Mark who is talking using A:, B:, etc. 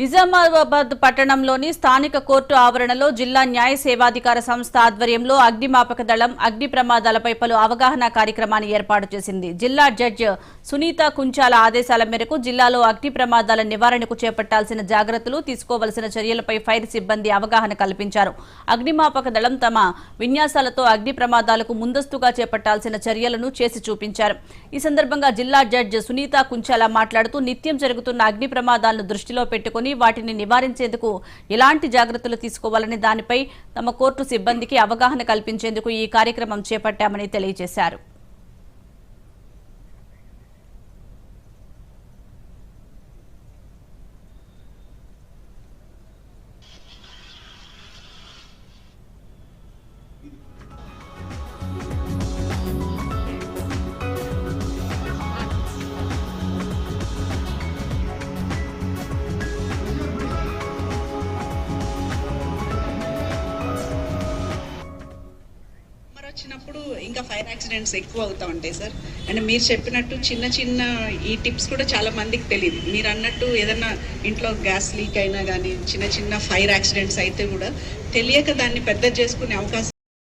A: నిజామాబాద్ పట్టణంలోని స్థానిక కోర్టు ఆవరణలో జిల్లా న్యాయ సేవాధికార సంస్థ ఆధ్వర్యంలో అగ్నిమాపక దళం అగ్ని ప్రమాదాలపై పలు అవగాహన కార్యక్రమాన్ని ఏర్పాటు చేసింది. జిల్లా జడ్జ్ సునీత కుంచాల ఆదేశాల మేరకు జిల్లాలో అగ్ని ప్రమాదాల నివారణకు చేపట్టాల్సిన జాగ్రత్తలు తీసుకోవలసిన చర్యలపై ఫైర్ సిబ్బంది అవగాహన కల్పించారు. అగ్నిమాపక దళం తమ విన్యాసాలతో అగ్ని ప్రమాదాలకు ముందస్తుగా చేపట్టాల్సిన చర్యలను చేసి చూపించారు. ఈ సందర్భంగా జిల్లా జడ్జ్ సునీత కుంచాల మాట్లాడుతూ నిత్యం జరుగుతున్న అగ్ని ప్రమాదాలను దృష్టిలో పెట్టుకుని వాటిని నివారించేందుకు ఎలాంటి జాగ్రత్తలు తీసుకోవాలని దానిపై తమ కోర్టు సిబ్బందికి అవగాహన కల్పించేందుకు ఈ కార్యక్రమం చేపట్టామని తెలియజేశారు.
B: వచ్చినప్పుడు ఇంకా ఫైర్ యాక్సిడెంట్స్ ఎక్కువ అవుతా ఉంటాయి సార్ అండ్ మీరు చెప్పినట్టు చిన్న చిన్న ఈ టిప్స్ కూడా చాలా మందికి తెలియదు. మీరు అన్నట్టు ఏదన్నా ఇంట్లో గ్యాస్ లీక్ అయినా కానీ చిన్న చిన్న ఫైర్ యాక్సిడెంట్స్ అయితే కూడా తెలియక దాన్ని పెద్ద చేసుకునే అవకాశం